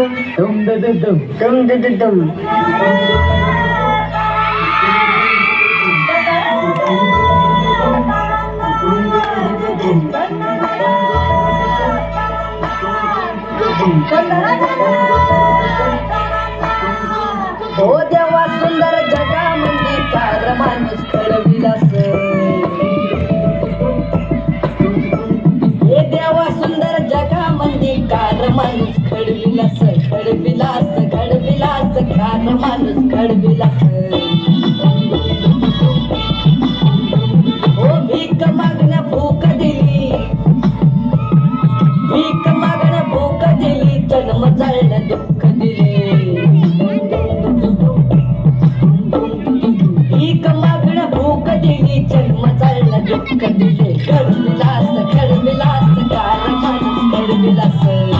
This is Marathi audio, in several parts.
दुम दुम dum. Dum दुम दुम dum. हो देवा सुंदर जगामध्ये कार माणूस घडविलास हे देवा सुंदर जगामध्ये कार माणूस घडविलास माणूस घडविलास हो भीक मागण्या भूक दिली. भीक मागण्या भूक दिली. जन्म जाळणं दुःख दिले. भीक मागणं भूक दिली. जन्म जाळणं दुःख दिले. घडविलास घडविलास माणूस घडविलास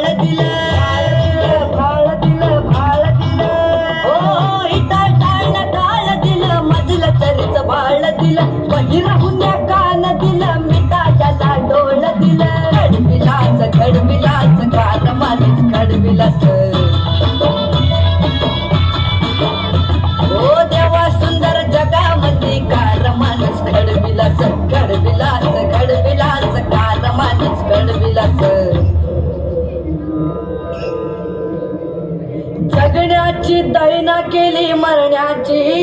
दिलं वही राहून बहिराहुन्या कान दिलं मिठाच्याला डोळ दिलं. घडविलास घडविलास काल माणूस घडविलास ओ देवा सुंदर जगामध्ये कार माणूस घडविलास घडविलास घडविलास कार माणूस जगण्याची दैना केली मरण्याची